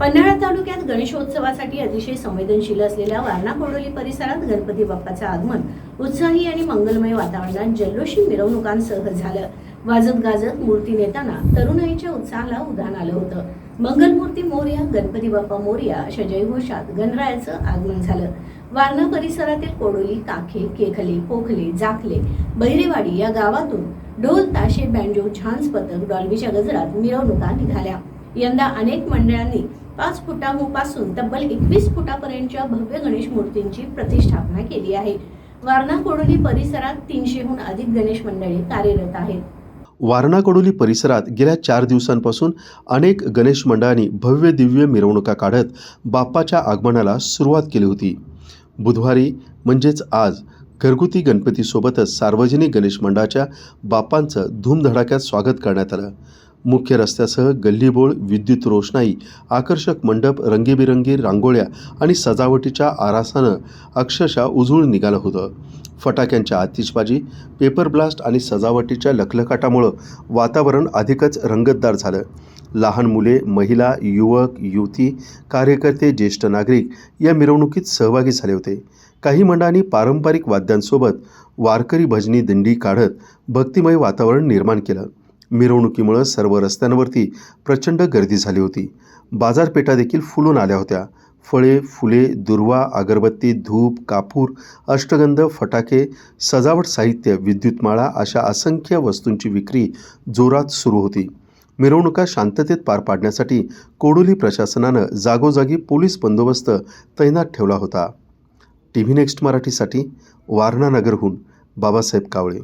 पन्हाळा तालुक्यात गणेशोत्सवासाठी अतिशय संवेदनशील असलेल्या वारणा कोडोली परिसरात गणपती बाप्पाचं आगमन उत्साही आणि मंगलमय वातावरणात जल्लोषी मिरवणुकांसह झालं. वाजत गाजत मूर्ती नेताना तरुणाईच्या उत्साहाला उधाण आलं होतं. मंगलमूर्ती मोर्या गणपती बाप्पा मोर्या अशा जयघोषात गणरायाचं आगमन झालं. वारणा परिसरातील कोडोली काखे केखले पोखले जाखले बहिरेवाडी या गावातून ढोल ताशे बँजो झांज पथक डॉल्बीच्या गजरात मिरवणुका निघाल्या. यंदा अनेक मंडळांनी पाच फुटापासून तब्बल एकवीस फुटापर्यंतच्या भव्य गणेश मूर्तींची प्रतिष्ठापना केली आहे. वारणा कोडोली परिसरात तीनशेहून अधिक गणेश मंडळे कार्यरत आहेत. वारणा कडोली परिसरात गेल्या चार दिवसांपासून अनेक गणेश मंडळांनी भव्य दिव्य मिरवणुका काढत बाप्पाच्या आगमनाला सुरुवात केली होती. बुधवारी म्हणजेच आज घरगुती गणपतीसोबतच सार्वजनिक गणेश मंडळाच्या बाप्पांचं धूमधडाक्यात स्वागत करण्यात आलं. मुख्य रस्त्यासह गल्लीबोळ विद्युत रोषणाई आकर्षक मंडप रंगीबिरंगी रांगोळ्या आणि सजावटीच्या आरासानं अक्षरशः उजळून निघालं होतं. फटाक्यांच्या आतिषबाजी पेपर ब्लास्ट आणि सजावटीच्या लखलखाटामुळं वातावरण अधिकच रंगतदार झालं. लहान मुले महिला युवक युवती कार्यकर्ते ज्येष्ठ नागरिक या मिरवणुकीत सहभागी झाले होते. काही मंडळांनी पारंपरिक वाद्यांसोबत वारकरी भजनी दिंडी काढत भक्तिमय वातावरण निर्माण केलं. मिरवणुकीमुळं सर्व रस्त्यांवरती प्रचंड गर्दी झाली होती. बाजारपेठा देखील फुलून आल्या होत्या. फळे फुले दुर्वा अगरबत्ती धूप कापूर अष्टगंध फटाके सजावट साहित्य विद्युतमाळा अशा असंख्य वस्तूंची विक्री जोरात सुरू होती. मिरवणुका शांततेत पार पाडण्यासाठी कोडोली प्रशासनानं जागोजागी पोलीस बंदोबस्त तैनात ठेवला होता. टी व्ही नेक्स्ट मराठीसाठी वारणानगरहून बाबासाहेब कावळे.